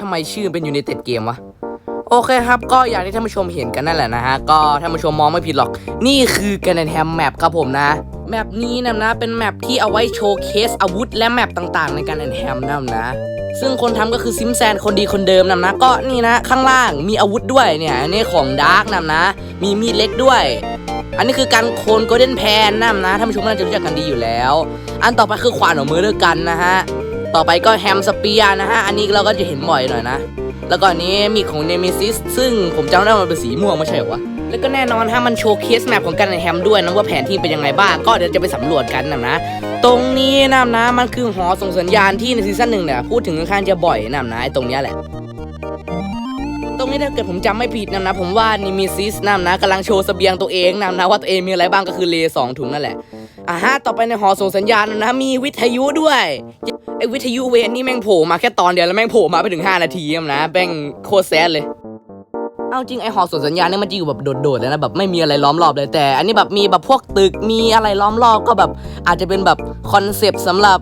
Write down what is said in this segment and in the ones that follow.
ทำไมชื่อเป็นยู i นเต็ดเกมวะ โอเคครับ ก็อย่างที่ท่านผู้ชมเห็นกันนั่นแหละนะฮะ ก็ท่านผู้ชมมองไม่ผิดหรอก นี่คือ g ก n นแฮมแมปครับผมนะแมปนี้นะนะเป็นแมปที่เอาไว้โชว์เคสอาวุธ และแมปต่างๆ ในการแอนแฮมนะนะ ซึ่งคนทำก็คือซิมแซนคนดีคนเดิมนะนะ ก็นี่นะ ข้างล่างมีอาวุธด้วยเนี่ยอันนี้ของดาร์กนะนะ มีมีดเล็กด้วย อันนี้คือการโคนโกลเด้นแพนนะนะท่านผู้ชมน่าจะรู้จักกันดีอยู่แล้ว อันต่อไปคือขวานของมือด้วยกันนะฮะ ต่อไปก็แฮมสเปียร์นะฮะ อันนี้เราก็จะเห็นบ่อยหน่อยนะ แล้วก็อันนี้มีของเนมิซิสซึ่งผมจำได้มันเป็นสีม่วงไม่ใช่เหรอวะแล้วก็แน่นอนฮะมันโชว์เคสแมปของกันแฮมด้วยนะว่าแผนที่เป็นยังไงบ้างก็เดี๋ยวจะไปสำรวจกันนะนะ ตรงนี้นะนะมันคือหอส่งสัญญาณที่ในซีซั่นหนึ่งเนี่ยพูดถึงค่อนข้างจะบ่อยนะนะไอ้ตรงนี้แหละ รงนี้ถ้าเกิดผมจำไม่ผิดนะนะผมว่านิมิซิสนะนะกำลังโชว์เสบียงตัวเองนะนะว่าตัวเองมีอะไรบ้างก็คือเลสองถุงนั่นแหละอ่าฮะต่อไปในหอส่งสัญญาณนะมีวิทยุด้วยไอวิทยุเวนนี่แม่งโผล่มาแค่ตอนเดียวแล้วแม่งโผล่มาไปถึง 5 นาทีนะแม่งโคตรแซดเลยเอาจริงไอหอส่งสัญญาณเนี่ยมันจะอยู่แบบโดดๆเลยนะแบบไม่มีอะไรล้อมรอบเลยแต่ อันนี้แบบมีแบบพวกตึกมีอะไรล้อมรอบก็แบบอาจจะเป็นแบบคอนเซปต์สำหรับ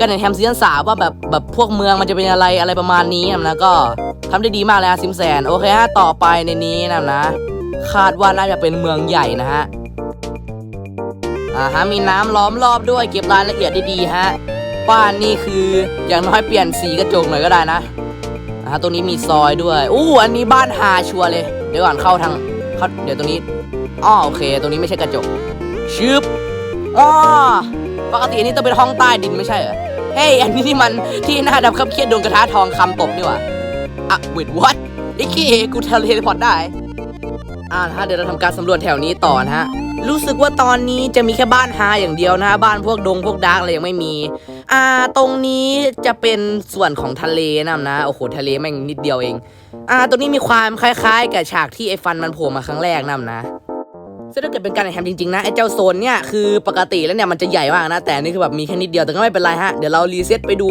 กันในแฮมซีซั่นสาว่าแบบแบบพวกเมืองมันจะเป็นอะไรอะไรประมาณนี้นะก็ทำได้ดีมากเลยฮะซิมแซนโอเคฮะต่อไปในนี้นะนะ คาดว่าน่าจะเป็นเมืองใหญ่นะฮะอ่าฮะมีน้ำล้อมรอบด้วยเก็บรายละเอียดได้ดีฮะบ้านนี่คืออย่างน้อยเปลี่ยนสีกระจกหน่อยก็ได้นะนะฮะตรงนี้มีซอยด้วยอู้อันนี้บ้านฮาชัวเลย เดี๋ยวก่อนเข้าทางเขาเดี๋ยวตรงนี้อ้อโอเค ตรงนี้ไม่ใช่กระจกชึบอ้อปกติอันนี้ต้องเป็นห้องใต้ดินไม่ใช่เหรอ เฮ้ย อันนี้ที่มันที่หน้าดำคับเครียดโดนกระทะทองคำตบนี่หว่าอะ wait what ไอ้เคกูเทเลพอร์ตได้ อ่านะฮะเดี๋ยวเราทำการสำรวจแถวนี้ต่อนะฮะ รู้สึกว่าตอนนี้จะมีแค่บ้านฮาอย่างเดียวนะฮะ บ้านพวกดงพวกดาร์กอะไรยังไม่มี อ่า ตรงนี้จะเป็นส่วนของทะเลนะนะ โอ้โห ทะเลแม่งนิดเดียวเอง อ่า ตรงนี้มีความคล้ายๆ กับฉากที่ไอ้ฟันมันโผล่มาครั้งแรกนะนะ ซึ่งถ้าเกิดเป็นการแข่งจริงๆนะไอ้เจ้าโซนเนี่ยคือปกติแล้วเนี่ยมันจะใหญ่มากนะ แต่นี่คือแบบมีแค่นิดเดียวแต่ก็ไม่เป็นไรฮะ เดี๋ยวเรารีเซ็ตไปดู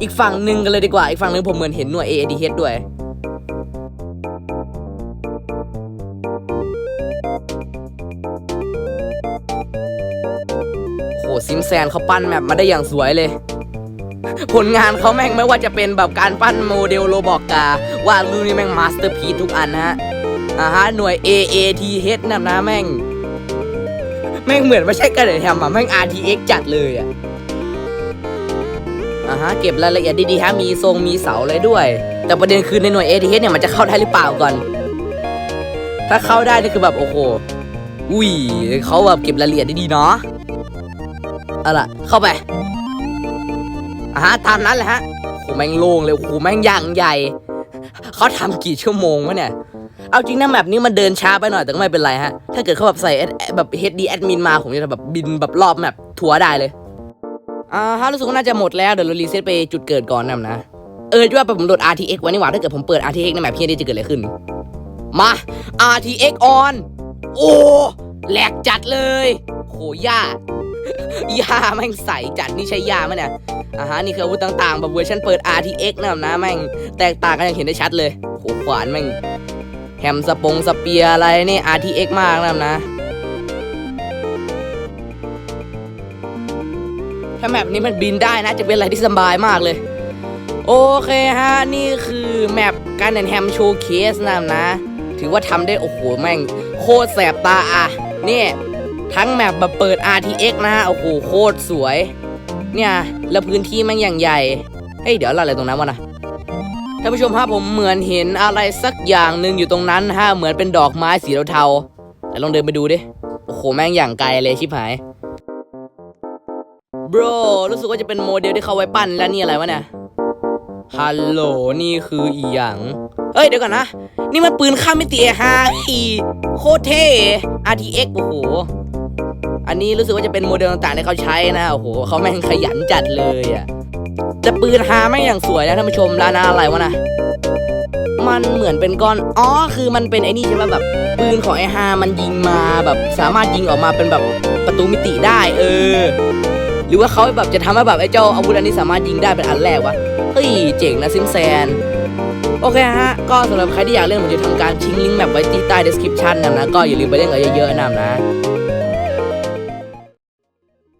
อีกฝั่งหนึ่งกันเลยดีกว่า อีกฝั่งหนึ่งผมเหมือนเห็นหน่วย AADH ด้วยโหซิมแซนเขาปั้นแมปมาได้อย่างสวยเลย ผลงานเขาแม่งไม่ว่าจะเป็นแบบการปั้นโมเดลโรบอกกาวาดรูปนี่แม่งมาสเตอร์พีทุกอันนะฮะ อ่าฮะหน่วย AATH นะนะแม่ง แม่งเหมือนไม่ใช่กระเดทำอะแม่ง RTX จัดเลยอะอ่าฮะเก็บรายละเอียดดีๆฮะมีทรงมีเสาอะไรด้วย แต่ประเด็นคือในหน่วย ATH เนี่ยมันจะเข้าได้หรือเปล่าก่อน ถ้าเข้าได้นี่คือแบบโอ้โหอุ้ยเขาแบบเก็บรายละเอียดได้ดีเนาะเอาล่ะเข้าไปอ่าฮะตามนั้นแหละฮะโหแม่งโล่งเลยโหแม่งย่างใหญ่ เขาทำกี่ชั่วโมงวะเนี่ย เอาจริงนะแมปนี้มันเดินช้าไปหน่อยแต่ก็ไม่เป็นไรฮะ ถ้าเกิดเขาแบบใส่แบบ HD admin มาผมจะแบบบินแบบรอบแมปทัวร์ได้เลย อ่าฮะรู้สึกว่าน่าจะหมดแล้วเดี๋ยวเรารีเซ็ตไปจุดเกิดก่อนนะนะ เออว่าไปผมโหลด RTX ไว้นี่หว่าถ้าเกิดผมเปิด RTX ในแมปพี่นี่จะเกิดอะไรขึ้น มา RTX on โอ้แหลกจัดเลย โหย่ายาแม่งใสจัดนี่ใช่ยาไหมเนี่ย อ่าฮะนี่คืออาวุธต่างๆ แบบเวอร์ชันเปิด RTX นะนะแม่งแตกต่างกันอย่างเห็นได้ชัดเลยโหขวานแม่งแฮมสปงสเปียอะไรนี่ RTX มากนะนะถ้าแมปนี้มันบินได้นะจะเป็นอะไรที่สบายมากเลย โอเคฮะ นี่คือแมปการแอนแฮมโชว์เคสนะนะ ถือว่าทำได้ โอ้โห แม่ง โคตรแสบตาอะ นี่ ทั้งแมปแบบเปิด RTX นะฮะโอ้โห โคตรสวย เนี่ยแล้วพื้นที่แมันอย่างใหญ่เฮ้ยเดี๋ยวอะไรตรงนั้นวะนะท่านผู้ชมครับผมเหมือนเห็นอะไรสักอย่างหนึ่งอยู่ตรงนั้นฮะเหมือนเป็นดอกไม้สีเทาๆแต่ลองเดินไปดูดิโอ้โหแม่งอย่างไกลเลยชิบหายบรรู้สึกว่าจะเป็นโมเดลที่เขาไว้ปั้นแล้วนี่อะไรวะเนี่ยฮัลโหลนี่คืออีหยังเอ้ยเดี๋ยวก่อนนะ นี่มันปืนข้ามมิติฮาอีโคเท่ RTX โอ้โห อันนี้รู้สึกว่าจะเป็นโมเดลต่างๆที่เขาใช้นะโอ้โหเขาแม่งขยันจัดเลยอะแต่ปืนฮาแม่งอย่างสวยนะท่านผู้ชมร้านนาอะไรวะนะมันเหมือนเป็นก้อน อ๋อ คือมันเป็นไอ้นี่ใช่ไหมแบบปืนของไอ้ฮามันยิงมาแบบสามารถยิงออกมาเป็นแบบประตูมิติได้ เออ หรือว่าเขาแบบจะทำให้แบบไอ้เจ้าอาวุธอันนี้สามารถยิงได้เป็นอันแรกวะ เฮ้ย เจ๋งนะซิมแซน โอเคฮะ ก็สำหรับใครที่อยากเล่นผมจะทำการทิ้งลิงก์แมปไว้ที่ใต้ description นะนะ ก็อย่าลืมไปเล่นกันเยอะๆนะนะ